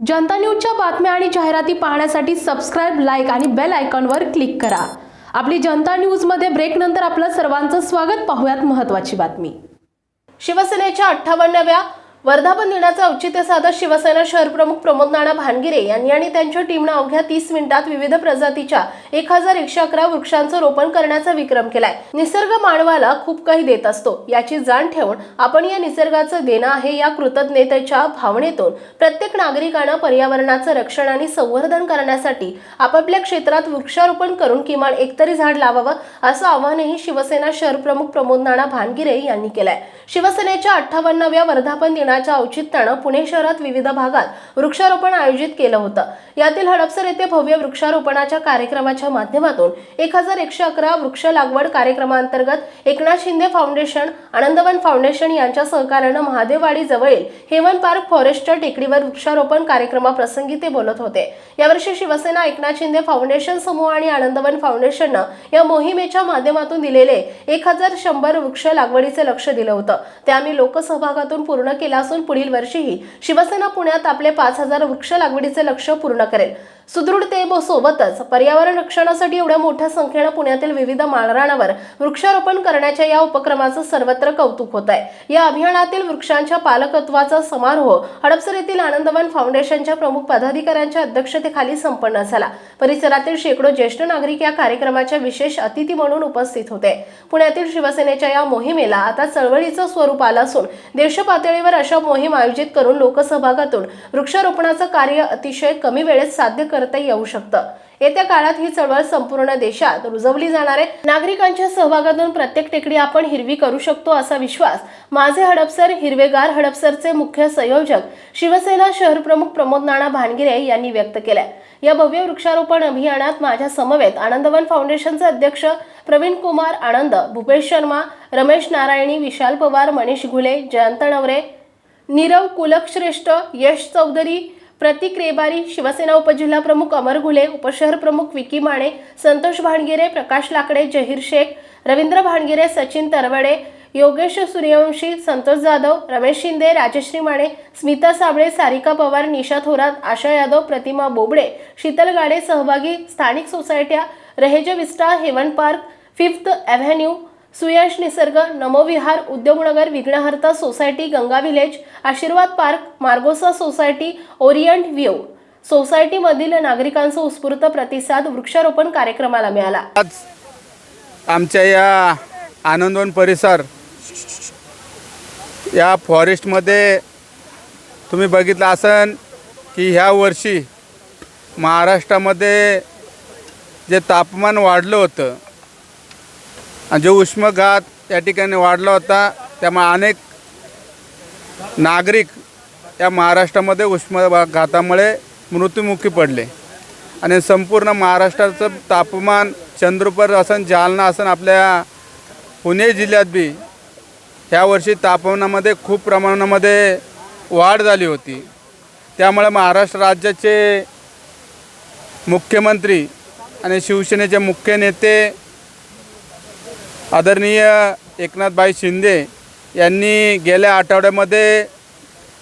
जनता न्यूजच्या बातम्या आणि जाहिराती पाहण्यासाठी सबस्क्राईब लाईक आणि बेल आयकॉनवर क्लिक करा. आपली जनता न्यूजमध्ये ब्रेकनंतर आपलं सर्वांचं स्वागत. पाहूयात महत्त्वाची बातमी. शिवसेनेच्या अठ्ठावन्नव्या वर्धापन दिनाचं औचित्य साधत शिवसेना शहर प्रमुख प्रमोद नाना भानगिरे यांनी आणि त्यांच्या टीमनं अवघ्या तीस मिनिटात विविध प्रजातीच्या एक हजार एकशे अकरा वृक्षांचं रोपण करण्याचा विक्रम केलाय. निसर्ग मानवाला खूप काही देत असतो. याची जाण ठेवून आपण या निसर्गाचं देणं आहे या कृतज्ञतेच्या भावनेतून प्रत्येक नागरिकानं पर्यावरणाचं रक्षण आणि संवर्धन करण्यासाठी आपापल्या क्षेत्रात वृक्षारोपण करून किमान एकतरी झाड लावावं असं आवाहनही शिवसेना शहर प्रमुख प्रमोद नाना भानगिरे यांनी केलंय. शिवसेनेच्या अठ्ठावन्नव्या वर्धापन दिनाच्या औचित्यानं पुणे शहरात विविध भागात वृक्षारोपण आयोजित केलं होतं. यातील हडपसर येथे भव्य वृक्षारोपणाच्या कार्यक्रमाच्या माध्यमातून एक हजार एकशे अकरा वृक्ष लागवड कार्यक्रमांतर्गत एकनाथ शिंदे फाउंडेशन आनंदवन फाउंडेशन यांच्या सहकार्यानं महादेववाडी जवळील हेवन पार्क फॉरेस्टच्या टेकडीवर वृक्षारोपण कार्यक्रमाप्रसंगी ते बोलत होते. यावर्षी शिवसेना एकनाथ शिंदे फाउंडेशन समूह आणि आनंदवन फाउंडेशननं या मोहिमेच्या माध्यमातून दिलेले एक हजार शंभर वृक्ष लागवडीचे लक्ष दिलं होतं. ते आम्ही लोकसहभागातून पूर्ण केलं असून पुढील वर्षीही शिवसेना पुण्यात आपले पाच हजार वृक्ष लागवडीचे लक्ष पूर्ण करेल. सुदृढतेसोबतच पर्यावरण रक्षणासाठी एवढ्या मोठ्या संख्येनं पुण्यातील विविध माळरानावर वृक्षारोपण करण्याच्या या उपक्रमाचं सर्वत्र कौतुक होत आहे या अभियानातील वृक्षांच्या पालकत्वाचा समारोह हडपसर येथील आनंदवन फाउंडेशनच्या प्रमुख पदाधिकाऱ्यांच्या अध्यक्षतेखाली संपन्न झाला. परिसरातील शेकडो ज्येष्ठ नागरिक या कार्यक्रमाच्या विशेष अतिथी म्हणून उपस्थित होते. पुण्यातील शिवसेनेच्या या मोहिमेला आता चळवळीचं स्वरूप आलं असून देश पातळीवर अशा मोहीम आयोजित करून लोकसहभागातून वृक्षारोपणाचं कार्य अतिशय कमी वेळेत साध्य करता येऊ शकतं. येत्या काळात ही चळवळ संपूर्ण देशात रुजवली जाणार आहे. नागरिकांच्या सहभागातून प्रत्येक टेकडी आपण हिरवी करू शकतो असा विश्वास माझे हडपसर हिरवेगार हडपसरचे मुख्य संयोजक शिवसेना शहर प्रमुख प्रमोद नाना भानगिरे यांनी व्यक्त केलाय. या भव्य वृक्षारोपण अभियानात माझ्या समवेत आनंदवन फाउंडेशनचे अध्यक्ष प्रवीण कुमार आनंद भूपेश शर्मा रमेश नारायणी विशाल पवार मनीष घुले जयंत नवरे नीरव कुलकश्रेष्ठ यश चौधरी प्रतीक रेबारी शिवसेना उपजिल्हा प्रमुख अमर घुले उपशहर प्रमुख विकी माने संतोष भाणगिरे प्रकाश लाकडे जहीर शेख रवींद्र भाणगिरे सचिन तरवडे योगेश सूर्यवंशी संतोष जाधव रमेश शिंदे राजश्री माने स्मिता साबळे सारिका पवार निशा थोरात आशा यादव प्रतिमा बोबडे शीतल गाडे सहभागी स्थानिक सोसायट्या Raheja vista heaven park fifth avenue Suyash Nisarg Namovihar Udyognagar Vighnaharta society Ganga village Ashirwad park margosa society orient view. सोसायटीमधील नागरिकांचा उत्स्फूर्त प्रतिसाद वृक्षारोपण कार्यक्रमाला मिळाला. आज आमच्या या आनंदवन परिसर या फॉरेस्टमध्ये तुम्ही बघितलं असन की ह्या वर्षी महाराष्ट्रामध्ये जे तापमान वाढलं होतं आणि जो उष्मघात या ठिकाणी वाढला होता त्यामुळे अनेक नागरिक या महाराष्ट्रामध्ये उष्माघातामुळे मृत्युमुखी पडले. आणि संपूर्ण महाराष्ट्राचं तापमान चंद्रपूर असन जालना असन आपल्या पुणे जिल्ह्यात बी ह्या वर्षी तापमानामध्ये खूप प्रमाणामध्ये वाढ झाली होती. त्यामुळे महाराष्ट्र राज्याचे मुख्यमंत्री आणि शिवसेनेचे मुख्य नेते आदरणीय एकनाथभाई शिंदे यांनी गेल्या आठवड्यामध्ये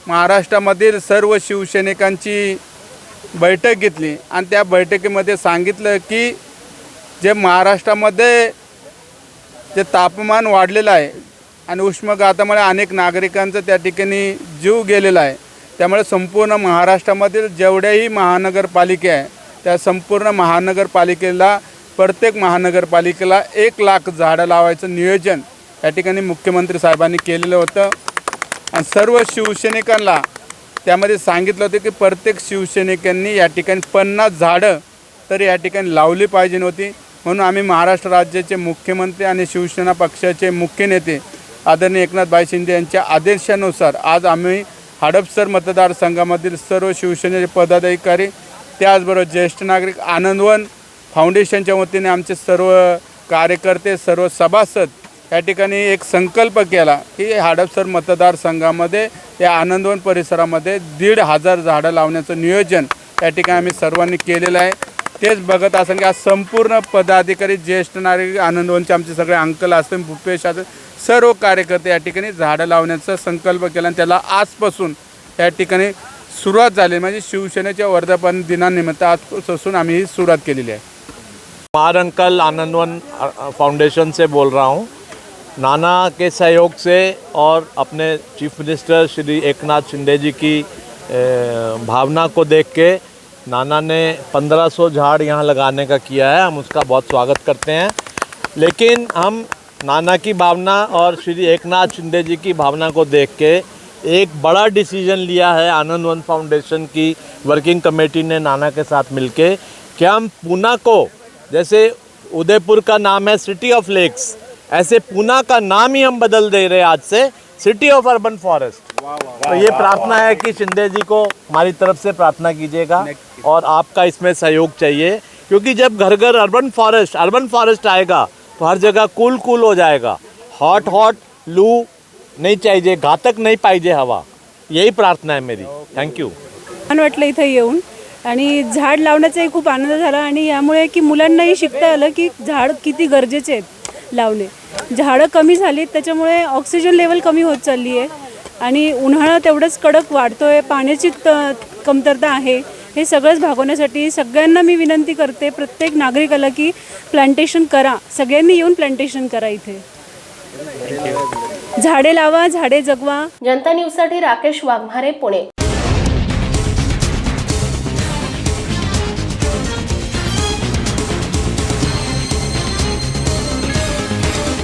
महाराष्ट्रामधील सर्व शिवसैनिकांची बैठक घेतली आणि त्या बैठकीमध्ये सांगितलं की जे महाराष्ट्रामध्ये जे तापमान वाढलेलं आहे आणि उष्मघातामुळे अनेक नागरिकांचं त्या ठिकाणी जीव गेलेला आहे त्यामुळे संपूर्ण महाराष्ट्रामधील जेवढ्याही महानगरपालिका आहे त्या संपूर्ण महानगरपालिकेला प्रत्येक महानगरपालिकेला एक लाख झाडं लावायचं नियोजन या ठिकाणी मुख्यमंत्री साहेबांनी केलेलं होतं. आणि सर्व शिवसैनिकांना त्यामध्ये सांगितलं होतं की प्रत्येक शिवसैनिकांनी या ठिकाणी पन्नास झाडं तर या ठिकाणी लावली पाहिजे नव्हती म्हणून आम्ही महाराष्ट्र राज्याचे मुख्यमंत्री आणि शिवसेना पक्षाचे मुख्य नेते आदरणीय एकनाथभाई शिंदे यांच्या आदेशानुसार आज आम्ही हडपसर मतदारसंघामधील सर्व शिवसेनेचे पदाधिकारी त्याचबरोबर ज्येष्ठ नागरिक आनंदवन फाउंडेशनच्या वतीने आमचे सर्व कार्यकर्ते सर्व सभासद या ठिकाणी एक संकल्प केला की हडपसर मतदारसंघामध्ये या आनंदवन परिसरामध्ये दीड हजार झाडं लावण्याचं नियोजन या ठिकाणी आम्ही सर्वांनी केलेलं आहे. तेच बघत असं की आज संपूर्ण पदाधिकारी ज्येष्ठ नागरिक आनंदवनचे आमचे सगळे अंकल असतील भूपेश असतील सर्व कार्यकर्ते या ठिकाणी झाडं लावण्याचा संकल्प केला आणि त्याला आजपासून या ठिकाणी सुरुवात झाली. म्हणजे शिवसेनेच्या वर्धापन दिनानिमित्त आजपासून आम्ही ही सुरुवात केलेली आहे. कुमार अंकल आनंदवन फाउंडेशन से बोल रहा हूँ। नाना के सहयोग से और अपने चीफ मिनिस्टर श्री एकनाथ शिंदे जी की भावना को देख के नाना ने 1500 झाड़ यहाँ लगाने का किया है। हम उसका बहुत स्वागत करते हैं। लेकिन हम नाना की भावना और श्री एकनाथ शिंदे जी की भावना को देख के एक बड़ा डिसीज़न लिया है आनंद वन फाउंडेशन की वर्किंग कमेटी ने नाना के साथ मिलके। कि हम पूना को जैसे उदयपुर का नाम है सिटी ऑफ़ लेक्स ऐसे पूना का नाम ही हम बदल दे रहे हैं आज से सिटी ऑफ़ अर्बन फॉरेस्ट तो ये प्रार्थना है कि शिंदे जी को हमारी तरफ़ से प्रार्थना कीजिएगा और आपका इसमें सहयोग चाहिए। क्योंकि जब घर घर अर्बन फॉरेस्ट अर्बन फॉरेस्ट आएगा तो हर जगह कूल कूल हो जाएगा। हॉट हॉट लू नहीं चाहिए, घातक नहीं पाहिजे हवा। यही प्रार्थना है मेरी। थैंक यू छान वाटलं इथं येऊन। आणि झाड लावण्याचाही खूप आनंद झाला आणि यामुळे की मुलांनाही शिकता आलं की झाड किती गरजेचे आहेत लावणे. झाडं कमी झालीत त्याच्यामुळे ऑक्सिजन लेवल कमी होत चालली आहे. आणि उन्हाळा तेवढंच कडक वाढतोय पाण्याची त कमतरता आहे. हे सगळंच भागवण्यासाठी सगळ्यांना मी विनंती करते प्रत्येक नागरिकाला की प्लांटेशन करा. सगळ्यांनी येऊन प्लांटेशन करा इथे. झाडे लावा झाडे जगवा. जनता न्यूजसाठी राकेश वाघमारे पुणे.